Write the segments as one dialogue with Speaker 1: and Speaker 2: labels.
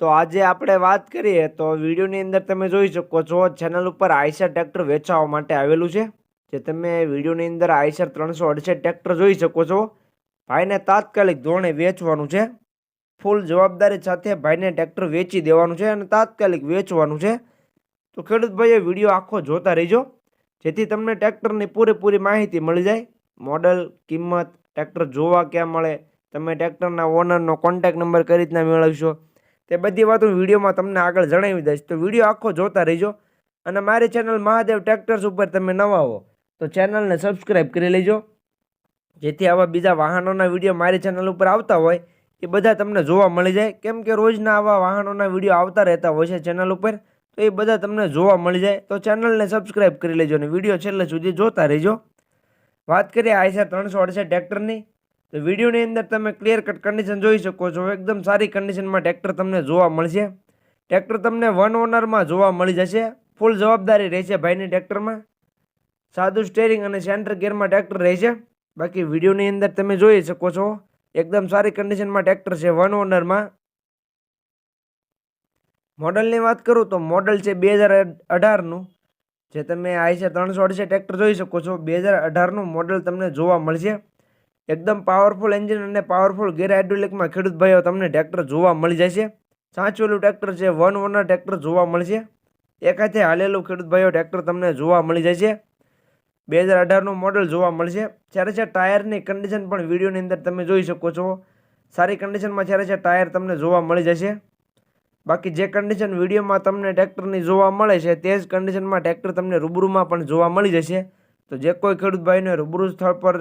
Speaker 1: તો આજે આપણે વાત કરીએ તો વિડીયોની અંદર તમે જોઈ શકો છો, ચેનલ ઉપર આઈસર ટ્રેક્ટર વેચાવા માટે આવેલું છે, જે તમે વિડીયોની અંદર આઈસર ત્રણસો અડસઠ ટ્રેક્ટર જોઈ શકો છો. ભાઈને તાત્કાલિક ધોરણે વેચવાનું છે, ફૂલ જવાબદારી સાથે ભાઈને ટ્રેક્ટર વેચી દેવાનું છે અને તાત્કાલિક વેચવાનું છે. તો ખેડૂત ભાઈએ વીડિયો આખો જોતા રહેજો, જેથી તમને ટ્રેક્ટરની પૂરેપૂરી માહિતી મળી જાય. મોડલ, કિંમત, ટ્રેક્ટર જોવા ક્યાં મળે, તમે ટ્રેક્ટરના ઓનરનો કોન્ટેક નંબર કઈ રીતના મેળવશો તે બધી વાતો વિડીયોમાં તમને આગળ જણાવી દઈશ. તો વીડિયો આખો જોતા રહેજો અને મારી ચેનલ મહાદેવ ટ્રેક્ટર્સ ઉપર તમે નવા હો, તો ચેનલને સબસ્ક્રાઈબ કરી લેજો. જેથી આવા બીજા વાહનોના વીડિયો મારી ચેનલ ઉપર આવતા હોય, એ બધા તમને જોવા મળી જાય. કેમ કે રોજના આવા વાહનોના વીડિયો આવતા રહેતા હોય છે ચેનલ ઉપર, તો એ બધા તમને જોવા મળી જાય. તો ચેનલને સબસ્ક્રાઈબ કરી લેજો અને વીડિયો છેલ્લે સુધી જોતા રહેજો. વાત કરીએ આઈસર ત્રણસો અડસઠ ટ્રેક્ટરની તો વિડીયોની અંદર તમે ક્લિયર કટ કન્ડિશન જોઈ શકો છો. એકદમ સારી કન્ડિશનમાં ટ્રેક્ટર તમને જોવા મળશે. ટ્રેક્ટર તમને વન ઓનરમાં જોવા મળી જશે. ફૂલ જવાબદારી રહેશે ભાઈની ટ્રેક્ટરમાં સાદું સ્ટેરિંગ અને સેન્ટર ગેરમાં ટ્રેક્ટર રહેશે. બાકી વિડીયોની અંદર તમે જોઈ શકો છો. એકદમ સારી કન્ડિશનમાં ટ્રેક્ટર છે વન ઓનરમાં મોડલની વાત કરું તો મોડલ છે બે હજાર અઢારનું જે તમે આઈસે ત્રણસો અડસે ટ્રેક્ટર જોઈ શકો છો. બે હજાર અઢારનું મોડલ તમને જોવા મળશે. એકદમ પાવરફુલ એન્જિન અને પાવરફુલ ગેર હાઇડ્રોલિકમાં ખેડૂત ભાઈઓ તમને ટ્રેક્ટર જોવા મળી જશે. સાચવેલું ટ્રેક્ટર છે, વન ઓનર ટ્રેક્ટર જોવા મળશે. એકાથે હાલેલું ખેડૂત ભાઈઓ ટ્રેક્ટર તમને જોવા મળી જશે. બે હજાર અઢારનું મોડલ જોવા મળશે. જ્યારે છે ટાયરની કન્ડિશન પણ વિડીયોની અંદર તમે જોઈ શકો છો. સારી કન્ડિશનમાં જ્યારે છે ટાયર તમને જોવા મળી જશે. બાકી જે કન્ડિશન વિડીયોમાં તમને ટ્રેક્ટરની જોવા મળે છે, તે જ કન્ડિશનમાં ટ્રેક્ટર તમને રૂબરૂમાં પણ જોવા મળી જશે. તો જે કોઈ ખેડૂત ભાઈને રૂબરૂ સ્થળ પર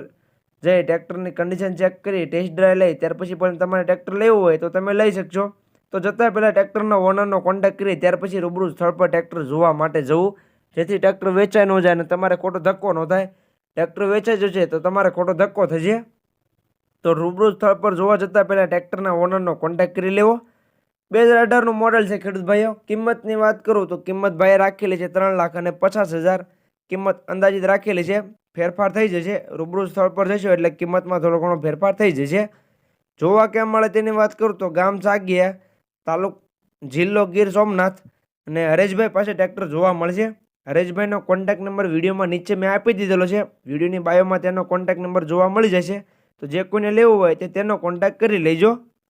Speaker 1: જઈ ટ્રેક્ટરની કન્ડિશન ચેક કરી ટેસ્ટ ડ્રાઈવ લઈ, ત્યાર પછી પણ તમારે ટ્રેક્ટર લેવું હોય તો તમે લઈ શકશો. તો જતાં પહેલાં ટ્રેક્ટરના ઓનરનો કોન્ટેક્ટ કરી, ત્યાર પછી રૂબરૂ સ્થળ પર ટ્રેક્ટર જોવા માટે જવું. જેથી ટ્રેક્ટર વેચાઈ ન જાય અને તમારે ખોટો ધક્કો ન થાય. ટ્રેક્ટર વેચાઈ જશે તો તમારે ખોટો ધક્કો થશે તો રૂબરૂ સ્થળ પર જોવા જતાં પહેલાં ટ્રેક્ટરના ઓનરનો કોન્ટેક્ટ કરી લેવો. બે હજાર અઢારનું મોડલ છે ખેડૂત ભાઈઓ કિંમતની વાત કરું તો કિંમત ભાઈએ રાખેલી છે ત્રણ લાખ અને પચાસ હજાર. કિંમત અંદાજિત રાખેલી છે, ફેરફાર થઈ જશે, રૂબરૂ સ્થળ પર જશો એટલે કિંમતમાં થોડો ઘણો ફેરફાર થઈ જશે. જોવા કેમ મળે તેની વાત કરું તો ગામ સાગિયા તાલુક જિલ્લો ગીર સોમનાથ અને હરેશભાઈ પાસે ટ્રેક્ટર જોવા મળશે. હરેશભાઈનો કોન્ટેક્ટ નંબર વિડીયોમાં નીચે મેં આપી દીધેલો છે. વિડીયોની બાયોમાં તેનો કોન્ટેક્ટ નંબર જોવા મળી જશે. તો જે કોઈને લેવું હોય તે તેનો કોન્ટેક્ટ કરી લેજો.